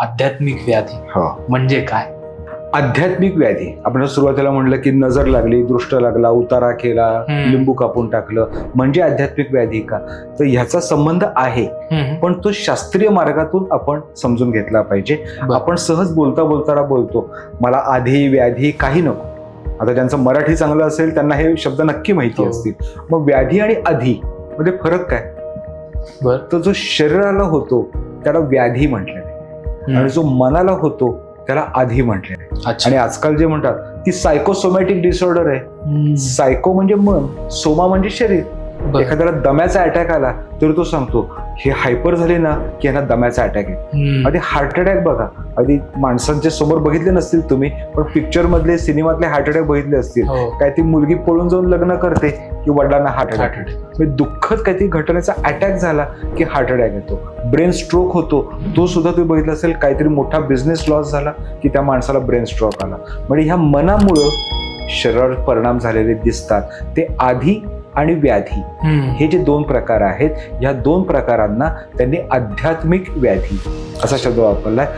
आध्यात्मिक व्याधी. हो. म्हणजे काय? आध्यात्मिक व्याधी. आपण सुरुवातीला म्हणलं की नजर लागली दृष्ट लागला उतारा केला. लिंबू कापून टाकलं. म्हणजे आध्यात्मिक व्याधी का? तर ह्याचा संबंध आहे. पण तो शास्त्रीय मार्गातून आपण समजून घेतला पाहिजे. आपण सहज बोलता बोलताना बोलतो मला आधी व्याधी काही नको. आता ज्यांचं मराठी चांगलं असेल त्यांना हे शब्द नक्की माहिती हो. असतील. मग व्याधी आणि आधी मध्ये फरक काय? तर जो शरीराला होतो त्याला व्याधी म्हटलेलं आहे आणि जो मनाला होतो त्याला आधी अच्छा. आणि आजकाल जे म्हणतात ती सायकोसोमॅटिक डिसऑर्डर आहे. सायको म्हणजे मन सोमा म्हणजे शरीर. एखाद्याला दम्याचा अटॅक आला तर तो सांगतो हे हायपर झाले ना की यांना दम्याचा अटॅक आहे. आधी हार्ट अटॅक बघा. आधी माणसांच्या समोर बघितले नसतील तुम्ही पण पिक्चर मधले सिनेमातले हार्ट अटॅक बघितले असतील. हो. काय ती मुलगी पळून जाऊन लग्न करते की वडिलांना हार्ट अटॅक. म्हणजे दुःखद काहीतरी घटनेचा अटॅक झाला की हार्ट अटॅक येतो. ब्रेन स्ट्रोक होतो. तो सुद्धा तुम्ही बघितलं असेल काहीतरी मोठा बिझनेस लॉस झाला की त्या माणसाला ब्रेन स्ट्रोक आला. म्हणजे ह्या मनामुळं शरीरावर परिणाम झालेले दिसतात. ते आधी आणि व्याधी. हे जे दोन प्रकार आहेत या दोन प्रकारांना त्यांनी आध्यात्मिक व्याधी असा शब्द वापरलाय.